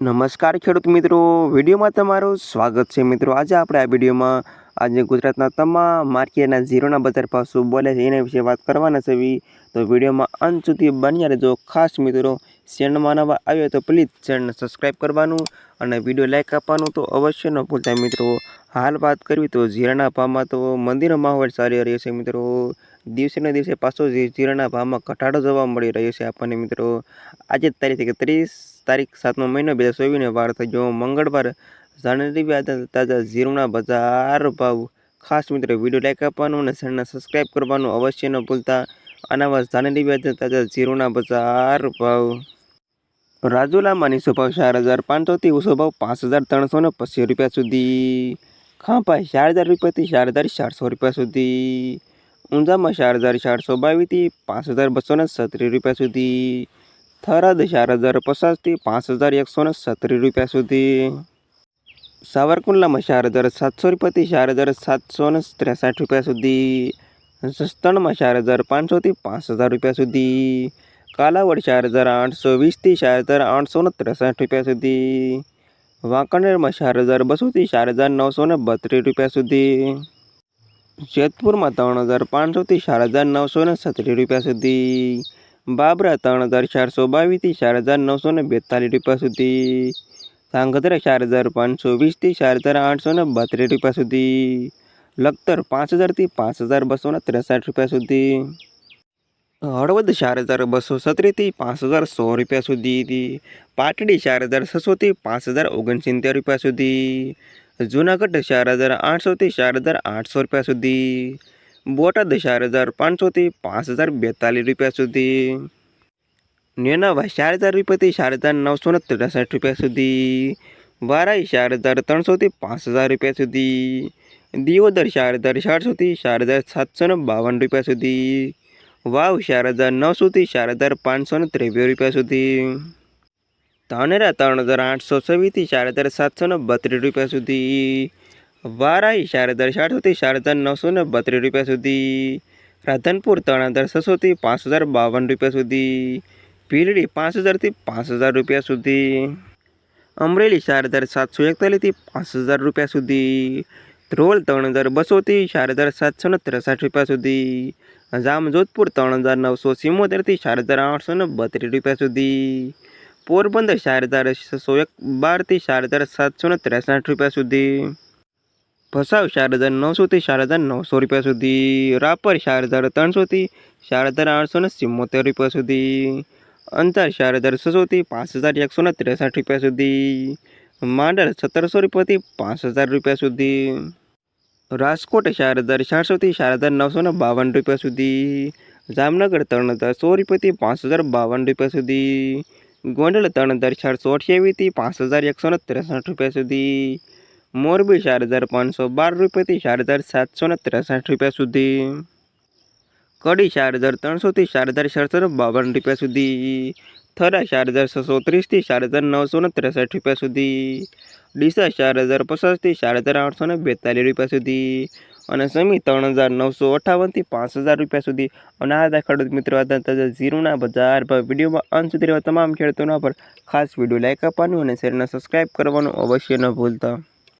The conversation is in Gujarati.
નમસ્કાર ખેડૂત મિત્રો. વિડીયોમાં તમારું સ્વાગત છે મિત્રો. આજે આપણે આ વિડીયોમાં આજે ગુજરાતના તમામ માર્કેટના ઝીરોના બજાર ભાવ શું બોલે છે એના વિશે વાત કરવાના છે. તો વિડીયોમાં અંત સુધી બન્યા રહેજો. ખાસ મિત્રો, ચેનલમાં નવા આવ્યો તો પ્લીઝ ચેનલને સબસ્ક્રાઈબ કરવાનું અને વીડિયો લાઇક આપવાનું તો અવશ્ય ન ભૂલતા મિત્રો. હાલ વાત કરવી તો જીરાના ભાવમાં તો મંદિરનો માહોલ ચાલી રહ્યો છે મિત્રો. દિવસેને દિવસે પાછો જીરાના ભાવમાં ઘટાડો જોવા મળી રહ્યો છે આપણને મિત્રો. આજે તારીખ ત્રીસ તારીખ સાતમો મહિનો, બે હજાર ચોવીસને વાર થઈ ગયો મંગળવાર જાણેલી તાજા ઝીરોના બજાર ભાવ. ખાસ મિત્રો, વીડિયો લાઈક આપવાનું અને ચેનલને સબસ્ક્રાઈબ કરવાનું અવશ્ય ન ભૂલતા. આના જાણેલી વ્યાજ તાજા ઝીરોના બજાર ભાવ. રાજુલામાં નીચો ભાવ ચાર હજાર પાંચસોથી ઊંચો ભાવ પાંચ હજાર ત્રણસો ને પચીસ રૂપિયા સુધી. ખાંપા ચાર હજાર રૂપિયાથી ચાર હજાર ચારસો રૂપિયા સુધી. ઊંઝામાં ચાર હજાર ચારસો બાવીસથી પાંચ હજાર બસો ને સત્રીસ રૂપિયા સુધી. થરાદ ચાર હજાર પચાસથી પાંચ હજાર એકસો ને સત્રીસ રૂપિયા સુધી. સાવરકુંડલામાં ચાર હજાર સાતસો રૂપિયાથી ચાર હજાર સાતસો ને ત્રેસઠ રૂપિયા સુધી. જસદણમાં ચાર હજાર પાંચસોથી પાંચ હજાર રૂપિયા સુધી. કાલાવડ ચાર હજાર આઠસો વીસથી ચાર હજાર આઠસો ને ત્રેસઠ રૂપિયા સુધી. વાંકાનેરમાં ચાર હજાર બસોથી ચાર હજાર નવસો ને બત્રીસ રૂપિયા સુધી. જેતપુરમાં ત્રણ હજાર પાંચસોથી ચાર હજાર નવસો ને સત્રીસ રૂપિયા સુધી. બાબરા ત્રણ હજાર ચારસો બાવીસથી ચાર હજાર નવસો ને બેતાલીસ રૂપિયા સુધી. સાંગધરા ચાર હજાર પાંચસો વીસથી ચાર હજાર આઠસો ને બત્રીસ રૂપિયા સુધી. લખતર પાંચ હજારથી પાંચ હજાર બસો ને ત્રેસઠ રૂપિયા સુધી. હળવદ ચાર હજાર બસો સત્રીસથી પાંચ હજાર સો રૂપિયા સુધી. પાટડી ચાર હજાર છસોથી પાંચ હજાર ઓગણસિત્તેર રૂપિયા સુધી. જૂનાગઢ ચાર હજાર આઠસોથી ચાર હજાર આઠસો રૂપિયા સુધી. બોટાદ ચાર હજાર પાંચસોથી પાંચ હજાર બેતાલીસ રૂપિયા સુધી. નેનાભાઈ ચાર હજાર રૂપિયાથી ચાર હજાર નવસો ને ત્રેસઠ રૂપિયા સુધી. વારાઈ ચાર હજાર ત્રણસોથી પાંચ હજાર રૂપિયા સુધી. દિયોદર ચાર હજાર ચારસોથી ચાર હજાર સાતસો ને બાવન રૂપિયા સુધી. વાવ ચાર હજાર નવસોથી ચાર હજાર પાંચસો ને ત્રેવીસ રૂપિયા સુધી. ધાનેરા ત્રણ હજાર આઠસો છવ્વીસથી ચાર હજાર સાતસો ને બત્રીસ રૂપિયા સુધી. વારાઈ ચાર હજાર ચારસોથી ચાર હજાર નવસો ને બત્રીસ રૂપિયા સુધી રાધનપુર ત્રણ હજાર છસોથી પાંચ હજાર બાવન રૂપિયા સુધી ભીલડી પાંચ હજારથી પાંચ હજાર રૂપિયા સુધી અમરેલી ચાર હજાર સાતસો એકતાલીસથી પાંચ હજાર રૂપિયા સુધી ધ્રોલ ત્રણ હજાર બસોથી ચાર હજાર સાતસો ને ત્રેસઠ રૂપિયા સુધી જામજોધપુર ત્રણ હજાર નવસો સિત્તોતેરથી ચાર હજાર આઠસો ને બત્રીસ રૂપિયા સુધી પોરબંદર ચાર હજાર છસો એક બારથી ચાર હજાર સાતસો ને ત્રેસઠ રૂપિયા સુધી ભસાવ ચાર હજાર નવસોથી ચાર હજાર નવસો રૂપિયા સુધી. રાપર ચાર હજાર ત્રણસોથી ચાર હજાર આઠસો ને સિત્તોતેર રૂપિયા સુધી. અંતર ચાર હજાર છસોથી પાંચ હજાર એકસો ને ત્રેસઠ રૂપિયા સુધી. માંડલ સત્તરસો રૂપિયાથી પાંચ હજાર રૂપિયા સુધી. રાજકોટ ચાર હજાર ચારસોથી ચાર હજાર નવસો ને બાવન રૂપિયા સુધી. જામનગર ત્રણ હજાર સો રૂપિયાથી પાંચ હજાર બાવન રૂપિયા સુધી. ગોંડલ ત્રણ હજાર ચારસો અઠ્યાવીસથી પાંચ હજાર એકસો ને ત્રેસઠ રૂપિયા સુધી. મોરબી ચાર હજાર પાંચસો બાર રૂપિયાથી ચાર હજાર સાતસો ને ત્રેસઠ રૂપિયા સુધી. કડી ચાર હજાર ત્રણસોથી ચાર હજાર ચારસો બાવન રૂપિયા સુધી. થરા ચાર છસો ત્રીસથી ચાર હજાર નવસો ને ત્રેસઠ રૂપિયા સુધી. ડીસા ચાર હજાર પચાસથી ચાર હજાર આઠસો ને બેતાલીસ રૂપિયા સુધી. અને સમી ત્રણ હજાર નવસો અઠ્ઠાવનથી પાંચ હજાર રૂપિયા સુધી. અને આ હતા ખેડૂત મિત્રો હતા ઝીરોના બજાર ભાવ વિડીયોમાં અંત સુધી રહેવા તમામ ખેડૂતોના પર ખાસ વીડિયો લાઇક આપવાનું અને શેરને સબસ્ક્રાઇબ કરવાનું અવશ્ય ન ભૂલતા.